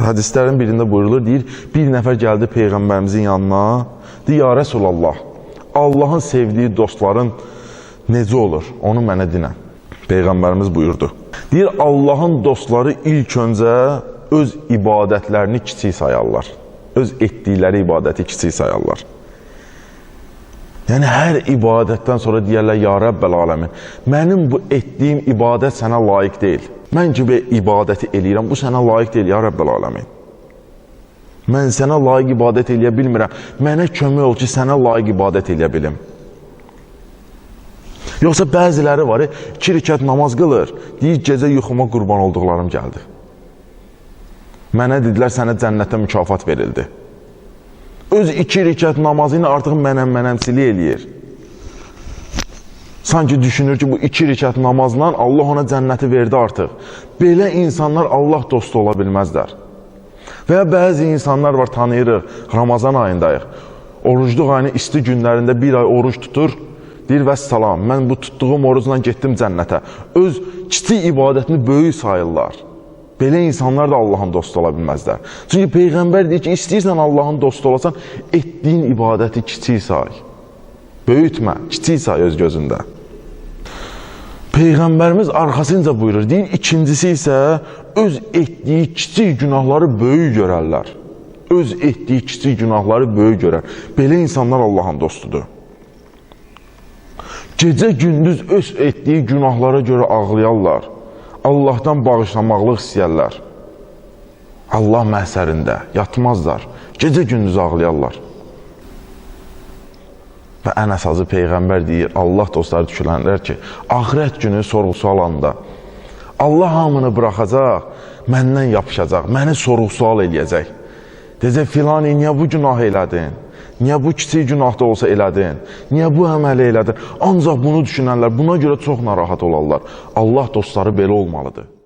Hədislərin birində buyurulur, deyir, bir nəfər gəldi Peyğəmbərimizin yanına, deyir, ya Rəsulallah, Allahın sevdiyi dostların necə olur? Onu mənə dinən. Peyğəmbərimiz buyurdu. Deyir, Allahın dostları ilk öncə öz ibadətlərini kiçik sayarlar. Öz etdikləri ibadəti kiçik sayarlar. Yəni hər ibadətdən sonra deyərlər ya Rəbbəl aləmin, mənim bu etdiyim ibadət sənə layiq deyil. Mən ki bu ibadəti eləyirəm, bu sənə layiq deyil ya Rəbbəl aləmin. Mən sənə layiq ibadət eləyə bilmirəm. Mənə kömək ol ki, sənə layiq ibadət eləyə bilim. Yoxsa bəziləri var, iki rükət namaz qılır, deyir gecə yuxuma qurban olduqlarım gəldi. Mənə dedilər sənə cənnətdə mükafat verildi. Öz iki rükət namazı ilə artıq mənəm mənəmsili eləyir. Sanki düşünür ki, bu iki rükət namazla Allah ona cənnəti verdi artıq. Belə insanlar Allah dostu ola bilməzlər. Və ya bəzi insanlar var, tanıyırıq, Ramazan ayındayıq. Orucluq ayının isti günlərində bir ay oruç tutur, deyir və salam, mən bu tutduğum orucla getdim cənnətə. Öz kiçik ibadətini böyük sayırlar. Belə insanlar da Allahın dostu ola bilməzlər. Çünki Peyğəmbər deyir ki, istəyirsən Allahın dostu olasan, etdiyin ibadəti kiçik say. Böyütmə, kiçik say öz gözündə. Peyğəmbərimiz arxasınca buyurur. Deyir, ikincisi isə öz etdiyi kiçik günahları böyük görərlər. Öz etdiyi kiçik günahları böyük görər. Belə insanlar Allahın dostudur. Gecə gündüz öz etdiyi günahlara görə ağlayarlar. Allahdan bağışlamaqlıq istəyərlər. Allah məhsərində yatmazlar. Gecə gündüz ağlayarlar. Və ən əsası Peyğəmbər deyir, Allah dostları düşünənlər ki, axirət günü sorğu-sual anda Allah hamını buraxacaq, məndən yapışacaq, məni sorğu-sual eləyəcək. Deyəcək, filani, niyə bu günah elədin? Niyə bu kiçik günah da olsa elədin? Niyə bu əməli elədin? Ancaq bunu düşünənlər buna görə çox narahat olarlar. Allah dostları belə olmalıdır.